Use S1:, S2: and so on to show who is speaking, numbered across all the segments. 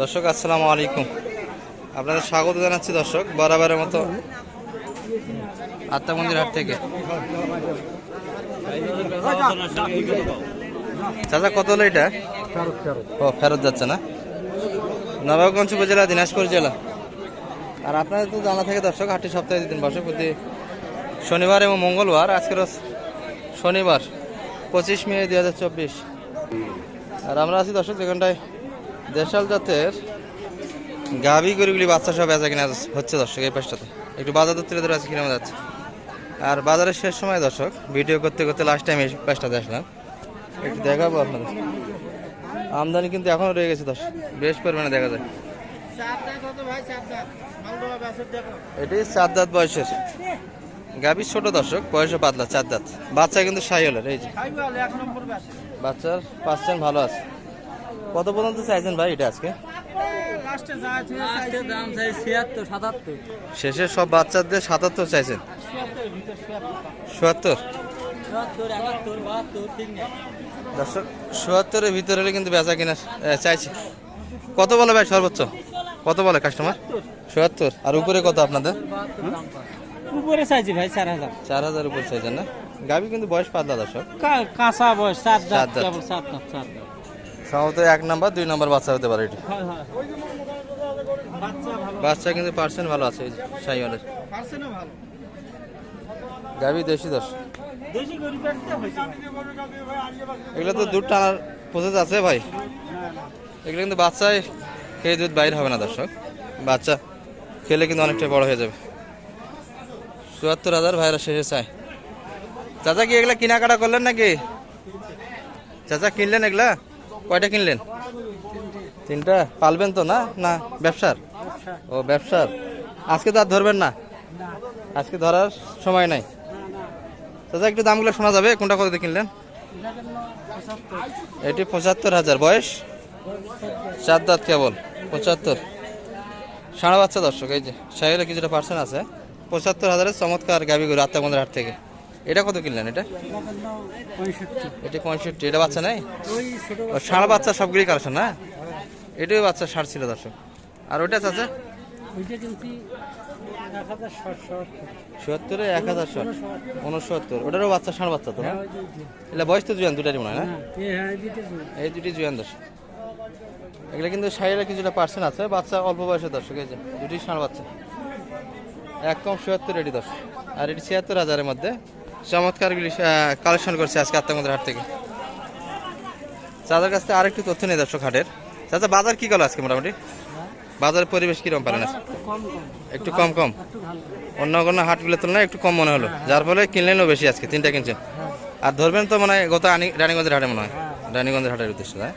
S1: দর্শক, আসসালামু আলাইকুম। আপনাদের স্বাগত জানাচ্ছি দর্শক, বরাবরের মতো আত্মা মন্দির হাট থেকে। চাচা, কত হলো এটা? ও, ফেরত যাচ্ছে না? নবাবগঞ্জ উপজেলা, দিনাজপুর জেলা। আর আপনাদের তো জানা থাকে দর্শক, হাটটি সপ্তাহে দিন বসে। প্রতি শনিবার এবং মঙ্গলবার, আজকের শনিবার, পঁচিশ মে দুই হাজার চব্বিশ। আর আমরা আছি দর্শক, যেখানটায় দেশাল জাতের গাভি গরুগুলি বাচ্চা সব বেচা কিনা হচ্ছে দর্শক, এই পাশটাতে। একটু বাজার দর তুলে ধরে আছে কিনা যাচ্ছে। আর বাজারের শেষ সময় দর্শক, ভিডিও করতে করতে লাস্ট টাইম এই পাশটাতে আসলাম। একটু দেখাবো আপনাদের। আমদানি কিন্তু এখনও রয়ে গেছে দর্শক, বেশ পরিমাণে দেখা যায়। এটি চার দাঁত বয়সের। গাভীর ছোট দর্শক বয়সে পাতলা, চার দাঁত। বাচ্চা কিন্তু সাইলের এই যে। বাচ্চার পার্সেন্ট ভালো আছে। কত পর্যন্ত চাইছেন ভাই এটা আজকে? শেষে সব বাচ্চাদের সাতাত্তর চাইছেন?
S2: নেই।
S1: দর্শক চুয়াত্তরের ভিতরে হলে কিন্তু বেচা কিনা চাইছে। কত বলে ভাই সর্বোচ্চ? কত বলে কাস্টমার চুয়াত্তর আর উপরে কত আপনাদের?
S2: উপরে চাইছি ভাই চার হাজার।
S1: চার হাজার উপরে চাইছেন না? গাভি কিন্তু বয়স পাতলা দর্শক।
S2: কাঁচা বয়স চার
S1: চার
S2: দাঁত।
S1: দাঁত
S2: দাঁত।
S1: সম্ভবত এক নাম্বার দুই নাম্বার বাচ্চা হতে পারে এটি।
S2: বাচ্চা
S1: কিন্তু পার্সেন্ট ভালো আছে সাইওয়ালের।
S2: ভালো
S1: দেশি দর্শক
S2: দেশি।
S1: এগুলো তো দুধ টানার প্রসেস আছে ভাই। এগুলো কিন্তু বাচ্চায় খেয়ে দুধ বাইর হবে না দর্শক। বাচ্চা খেলে কিন্তু অনেকটা বড় হয়ে যাবে। চুয়াত্তর হাজার ভাইরা শেষে চায়। চাচা কি এগুলা কেনাকাটা করলেন নাকি? চাচা কিনলেন এগুলা? কয়টা কিনলেন? তিনটা। পালবেন তো না? না, ব্যবসার? ও, ব্যবসার। আজকে তো আর ধরবেন না? আজকে ধরার সময় নাই। চাচা, একটু দামগুলো শোনা যাবে, কোনটা কত কিনলেন? এটি পঁচাত্তর হাজার। বয়স? চার দাঁত কেবল, পঁচাত্তর। সাড়ে বাচ্চা দর্শক, এই যে সাহেবের কিছুটা পার্সেন্ট আছে। পঁচাত্তর হাজারের চমৎকার গাবি গরু আত্মাবন্দের হাট থেকে। এটা কত কিনলেন এটা? এটা পঁয়ষট্টি, এটা বাচ্চা নেই? ষাঁড় বাচ্চা সবগুলি কালেকশন না? এটাও বাচ্চা ষাঁড় ছিল দর্শক। আর ওইটা চাচা সত্তরে, এক হাজার ষাট। উনসত্তর। ওটারও বাচ্চা, ষাঁড় বাচ্চা তো না? এটা বয়স তো জুয়ান দুটারই মনে হয় না? এই দুটি জুয়ান দর্শক। এগুলো কিন্তু সাইডে কিছুটা পার্সেন্ট আছে, বাচ্চা অল্প বয়সের দর্শক, এই যে দুটি ষাঁড় বাচ্চা। এক কম সত্তর এটি দর্শক। আর এটি ছিয়াত্তর হাজারের মধ্যে চমৎকারগুলি কালেকশন করছে আজকে আত্মামন্দির হাট থেকে। চাচার কাছ থেকে আরেকটু তথ্য নেই দর্শক হাটের। চাচা বাজার কি গেল আজকে মোটামুটি? বাজারের পরিবেশ কীরকম পারেন আজকে? একটু কম কম। অন্য কোনো হাটগুলোর তুলনায় একটু কম মনে হলো। যার ফলে কিনলেনও বেশি আজকে তিনটা কিনছেন। আর ধরবেন তো মনে হয় গত রানীগঞ্জের হাটে মনে হয়। রানীগঞ্জের হাটের উদ্দেশ্যে তাই?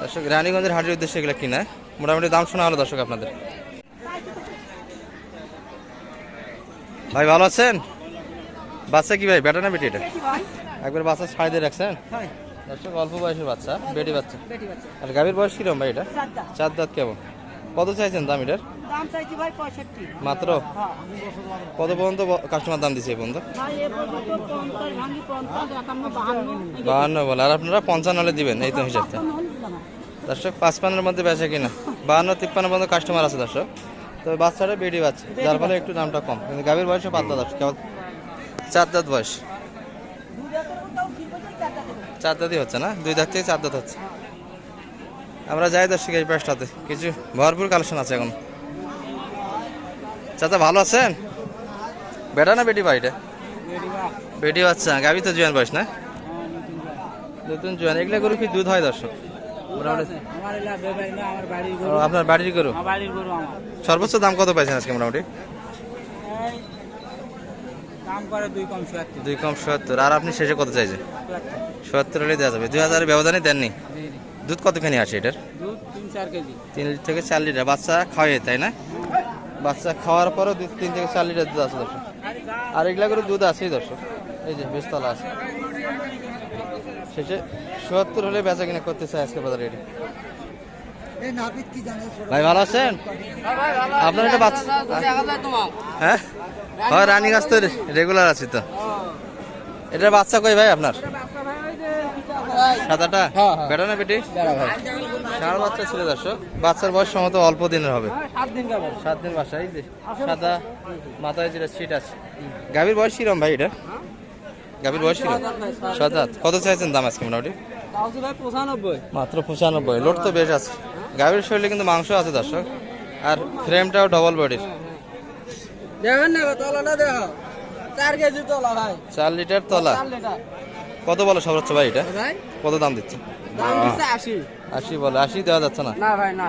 S1: দর্শক রানীগঞ্জের হাটের উদ্দেশ্যে এগুলো কিনা? মোটামুটি দাম শোনা হলো দর্শক আপনাদের। ভাই ভালো আছেন? বাচ্চা কি ভাই? বেটা না বেটি এটা? একবার বাচ্চা ছাড়ি দিয়ে রাখছেন? দর্শক অল্প বয়সের বাচ্চা বেটি বাচ্চা। আর গাভীর বয়স কীরকম ভাই এটা? চার দাঁত। কেমন? কত চাইছেন দাম এটার? মাত্র? কত পর্যন্ত কাস্টমার দাম দিচ্ছে পর্যন্ত?
S2: বাহান্ন।
S1: বলে। আর আপনারা পঞ্চান্ন হলে দিবেন এই তো হিসাবটা। দর্শক পাঁচপান্নের মধ্যে বেচা কিনা। বাহান্ন তিপ্পান্ন পর্যন্ত কাস্টমার আছে দর্শক। তো বাচ্চাটা বেডি বাচ্চা যার ফলে একটু দামটা কম। কিন্তু গাভীর বয়সে পাতলা দর্শক। চার দাঁত বয়স। চার দাঁতই হচ্ছে না? দুই দাঁত থেকে চার দাঁত হচ্ছে। আমরা যাই দর্শক এই পাশটাতে। কিছু ভরপুর কালেকশন আছে এখন। চাচা ভালো আছেন? বেটা না বেটি বাড়িটা বেটি বাচ্চা গাভী তো জুয়ান বয়স না? নতুন জুয়ান। এগুলো গরু কি দুধ হয় দর্শক? আপনার বাড়ির গরু? সর্বোচ্চ দাম কত পাইছেন আজকে মোটামুটি?
S2: দাম করে দুই কম চুয়াত্তর।
S1: দুই কম সত্তর আর আপনি শেষে কত চাইছেন? সত্তর হলে দেওয়া যাবে। দুই হাজারের ব্যবধানে দেননি? দুধ কতখানি আসে এটার?
S2: দুধ তিন চার কেজি।
S1: তিন লিটার থেকে চার লিটার। বাচ্চা খাওয়াই তাই না? বাচ্চা খাওয়ার পরও দুধ তিন থেকে চার লিটার দুধ আছে দর্শক। আর এগুলা করে দুধ আছেই দর্শক। এই যে বেশতলা আছে। শেষে সত্তর হলে বেচা কিনা করতে চাই আজকে বাজারে এটি। ভাই ভালো আছেন? আপনার একটা বাচ্চা হ্যাঁ? হয় রানিং আসতে রেগুলার আছি তো। এটা বাচ্চা কই ভাই আপনার? সাদাটা?
S2: হ্যাঁ, হ্যাঁ।
S1: বেটা না বেটি? ষাঁড় বাচ্চা ছিল দর্শক। বাচ্চার বয়স সম্ভবত অল্প দিনের হবে।
S2: সাত দিন
S1: বাসা এই যে সাদা মাথায় যেটা সিট আছে। গাভীর বয়স কিরম ভাই এটা? গাভীর বয়স কিরম? সাত কত চাইছেন দাম আজকে মোটামুটি? মাত্র পঁচানব্বই। লোড তো বেশ আছে। গাভীর শরীরে কিন্তু মাংস আছে দর্শক। আর ফ্রেমটাও ডবল বডির
S2: দেখেন না তলাটা দেখো। চার কেজি তলা ভাই।
S1: চার লিটার তলা। কত বলো সর্বোচ্চ ভাই এটা? কত দাম দিচ্ছে
S2: আশি।
S1: বলে। আশি দেওয়া যাচ্ছে না।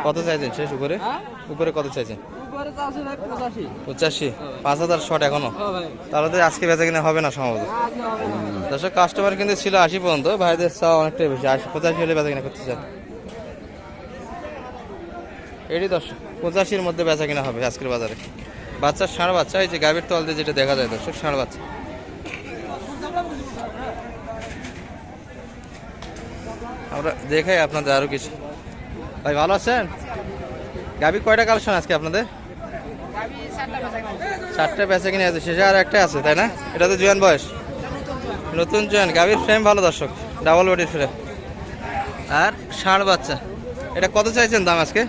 S1: কত চাইছেন? শেষ উপরে?
S2: হ্যাঁ?
S1: উপরে কত চাইছেন?
S2: পঁচাশি।
S1: পাঁচ হাজার শট
S2: এখনও? ভাই।
S1: তাহলে তো আজকে বেচা কিনা হবে না সম্ভবত। দর্শক কাস্টমার কিন্তু ছিল আশি পর্যন্ত ভাইদের চাওয়া অনেকটাই বেশি। আশি পঁচাশি হলে বেচা কিনা করতে চান। এটি দর্শক পঁচাশির মধ্যে বেচা কিনা হবে আজকের বাজারে। বাচ্চার ষাঁড় বাচ্চা এই যে গাভীর তল দিয়ে যেটা দেখা যায় দর্শক ষাঁড় বাচ্চা। আমরা দেখাই আপনাদের আরও কিছু। ভাই ভালো আছেন? গাভী কয়টা কালেকশন আজকে আপনাদের? চারটে বেচা কিনে আছে, শেষে আর একটা আছে, তাই না? এটা তো জুয়ান বয়স। নতুন জয়েন, গাভীর ফ্রেম ভালো দর্শক ডাবল বডির ফ্রেম আর ষাঁড় বাচ্চা, এটা কত চাইছেন দাম আজকে?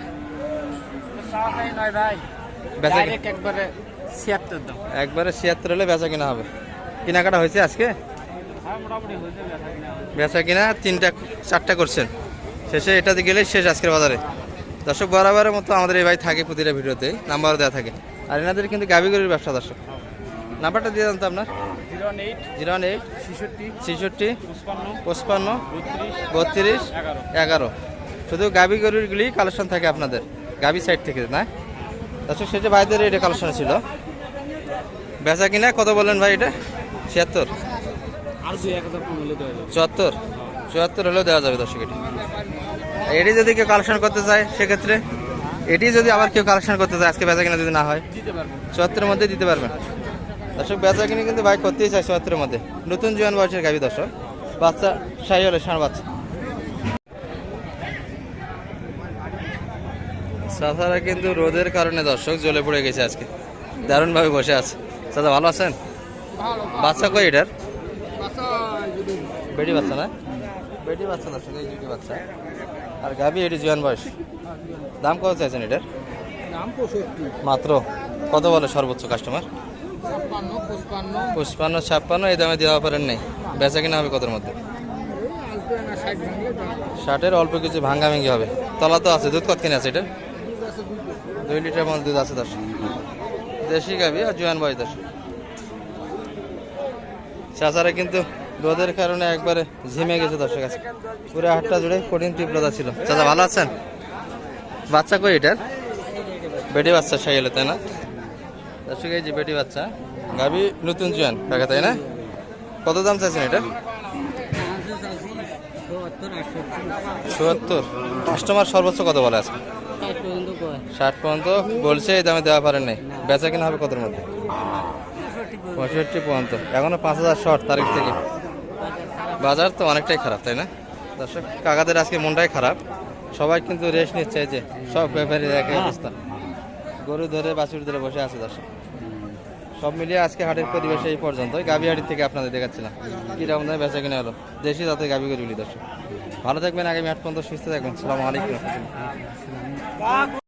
S2: একবারে ছিয়াত্তর
S1: হলে বেচা কিনা হবে। কেনাকাটা হয়েছে আজকে?
S2: বেচা কিনা
S1: তিনটা, চারটা করছেন। শেষে এটাতে গেলে শেষ আজকের বাজারে। দর্শক বরাবরের মতো আমাদের এই ভাই থাকে প্রতিটা ভিডিওতে নাম্বার দেওয়া থাকে। আর এনাদের কিন্তু গাভী গরুর ব্যবসা দর্শক। নাম্বারটা দিয়ে দেন তো আপনার।
S2: জিরো
S1: ওয়ান এইট
S2: ছেষট্টি পঁচপান্ন বত্রিশ এগারো।
S1: শুধু গাবি গরুরগুলি কালেকশন থাকে আপনাদের। গাবি সাইড থেকে না? দর্শক সেটা ভাইদের এটা কালেকশন ছিল। বেচা কিনা কত বললেন ভাই এটা? ছিয়াত্তর। চুয়াত্তর। চুয়াত্তর হলেও দেওয়া যাবে দর্শক এটি। এটি যদি কেউ কালেকশন করতে চায় সেক্ষেত্রে এটি যদি আবার কেউ কালেকশন করতে চায় আজকে বেচা কিনা যদি না হয় চুয়াত্তরের মধ্যে দিতে পারবেন। দর্শক বেচা কিনে কিন্তু বাইক করতেই চাই চুয়াত্তরের মধ্যে। নতুন জোয়ান বয়সের গাবি দর্শক বাচ্চা সাই হলে ষাঁড় বাচ্চা। চাচারা কিন্তু রোদের কারণে দর্শক জ্বলে পড়ে গেছে আজকে। দারুণভাবে বসে আছে। চাচা ভালো আছেন? বাচ্চা কই এটার? বেটি বাচ্চা না? বেটি বাচ্চা দর্শক এই দুটি বাচ্চা। আর গাবি এটি জোয়ান বয়স। দাম কত চাইছেন এটার?
S2: দাম
S1: মাত্র কত বলে সর্বোচ্চ কাস্টমার
S2: পঁচপান্ন।
S1: পুষ্পান্ন ছাপ্পান্ন এই দামে দেওয়া পারেন নেই। বেচা কিনা হবে কতর মধ্যে? ষাটের অল্প কিছু ভাঙ্গা ভেঙ্গি হবে। তলা তো আছে দুধ কত কিনে আছে এটা?
S2: দুধ আছে দুধ
S1: দুই লিটার মতো দুধ আছে দশ। দেশি গাবি আর জোয়ান বয়স দশ। চাচারা কিন্তু রোদের কারণে একবারে ঝিমে গেছে দর্শক আছে পুরো হাটটা জুড়ে কঠিন তীব্রতা ছিল। চাচা, ভালো আছেন? বাচ্চা কই এটার? বেটি বাচ্চা সাইলে তাই না? দর্শক, এই যে বেটি বাচ্চা গাবি নতুন জোয়ান টাকা তাই না? কত দাম চাইছেন এটা? চুয়াত্তর। কাস্টমার সর্বোচ্চ কত বলে আছে
S2: ষাট পর্যন্ত
S1: বলছে, এই দামে দেওয়া পারেন নাই। বেচা কিনা হবে কতর মধ্যে? পঁয়ষট্টি পর্যন্ত। এখনও পাঁচ হাজার শর্ট তারিখ থেকে। বাজার তো অনেকটাই খারাপ তাই না? দর্শক কাকাদের আজকে মনটাই খারাপ। সবাই কিন্তু রেস্ট নিচ্ছে যে সব ব্যাপারী একই অবস্থা। গরু ধরে বাছুর ধরে বসে আছে দর্শক। সব মিলিয়ে আজকে হাটের পরিবেশ এই পর্যন্ত গাবি হাটের থেকে আপনাদের দেখাচ্ছিলাম। কীরকম দামে বেচা কিনা হলো? দেশি যাতে গাবি গরুগুলি দর্শক। ভালো থাকবেন আগামী হাট পর্যন্ত সুস্থ থাকবেন। সালাম আলাইকুম।